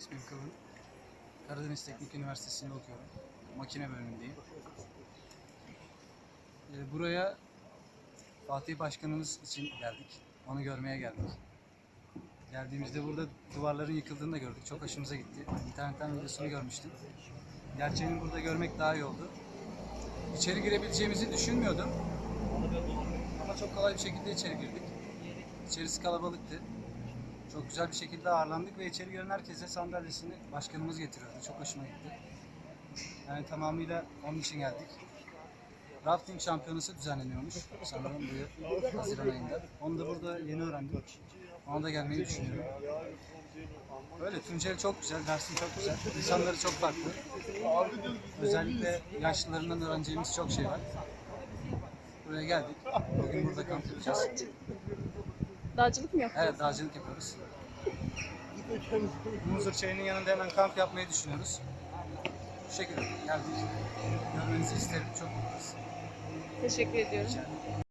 İsmim Kıvın. Karadeniz Teknik Üniversitesi'nde okuyorum. Makine bölümündeyim. Ee, buraya Fatih Başkanımız için geldik. Onu görmeye geldik. Geldiğimizde burada duvarların yıkıldığını da gördük. Çok hoşumuza gitti. İnternetten videosunu görmüştüm. Gerçeğini burada görmek daha iyi oldu. İçeri girebileceğimizi düşünmüyordum. Ama çok kolay bir şekilde içeri girdik. İçerisi kalabalıktı. Çok güzel bir şekilde ağırlandık ve içeri giren herkese sandalyesini başkanımız getiriyordu. Çok hoşuma gitti. Yani tamamıyla onun için geldik. Rafting şampiyonası düzenleniyormuş sanırım bu yıl Haziran ayında. Onu da burada yeni öğrendim. Ona da gelmeyi düşünüyorum. Böyle Tunceli çok güzel, Dersim çok güzel. İnsanları çok farklı. Özellikle yaşlılarından öğreneceğimiz çok şey var. Buraya geldik. Bugün burada kamp yapacağız. Dağcılık mı yapıyorsun? Evet, dağcılık yapıyoruz. Muzur çayının yanında hemen kamp yapmayı düşünüyoruz. Bu şekilde geldik. Görmenizi isterim. Çok mutluyuz. Teşekkür ediyorum.